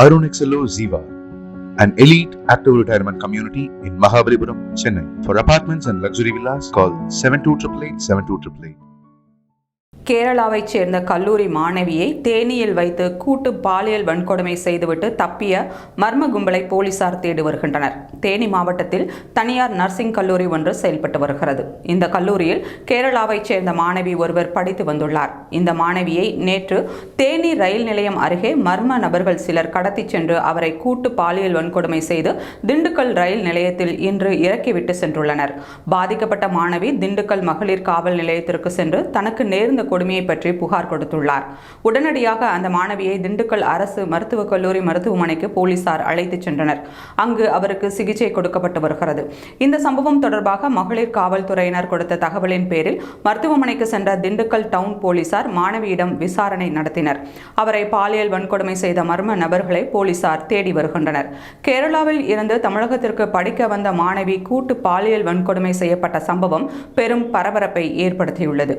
Arun XLO Ziva, an elite active retirement community in Mahabalipuram, Chennai. For apartments and luxury villas, call 72888 72888. கேரளாவைச் சேர்ந்த கல்லூரி மாணவியை தேனியில் வைத்து கூட்டு பாலியல் வன்கொடுமை செய்துவிட்டு தப்பிய மர்ம கும்பலை போலீசார் தேடி வருகின்றனர். தேனி மாவட்டத்தில் தனியார் நர்சிங் கல்லூரி ஒன்று செயல்பட்டு வருகிறது. இந்த கல்லூரியில் கேரளாவைச் சேர்ந்த மாணவி ஒருவர் படித்து வந்துள்ளார். இந்த மாணவியை நேற்று தேனி ரயில் நிலையம் அருகே மர்ம நபர்கள் சிலர் கடத்திச் சென்று அவரை கூட்டு பாலியல் வன்கொடுமை செய்து திண்டுக்கல் ரயில் நிலையத்தில் இன்று இறக்கிவிட்டு சென்றுள்ளனர். பாதிக்கப்பட்ட மாணவி திண்டுக்கல் மகளிர் காவல் நிலையத்திற்கு சென்று தனக்கு நேர்ந்த கொடுமையை பற்றி புகார் கொடுத்துள்ளார். உடனடியாக அந்த மாணவியை திண்டுக்கல் அரசு மருத்துவக் கல்லூரி மருத்துவமனைக்கு போலீசார் அழைத்துச் சென்றனர். அங்கு அவருக்கு சிகிச்சை கொடுக்கப்பட்டு வருகிறது. இந்த சம்பவம் தொடர்பாக மகளிர் காவல்துறையினர் கொடுத்த தகவலின் பேரில் மருத்துவமனைக்கு சென்ற திண்டுக்கல் டவுன் போலீசார் மாணவியிடம் விசாரணை நடத்தினர். அவரை பாலியல் வன்கொடுமை செய்த மர்ம நபர்களை போலீசார் தேடி வருகின்றனர். கேரளாவில் இருந்து தமிழகத்திற்கு படிக்க வந்த மாணவி கூட்டு பாலியல் வன்கொடுமை செய்யப்பட்ட சம்பவம் பெரும் பரபரப்பை ஏற்படுத்தியுள்ளது.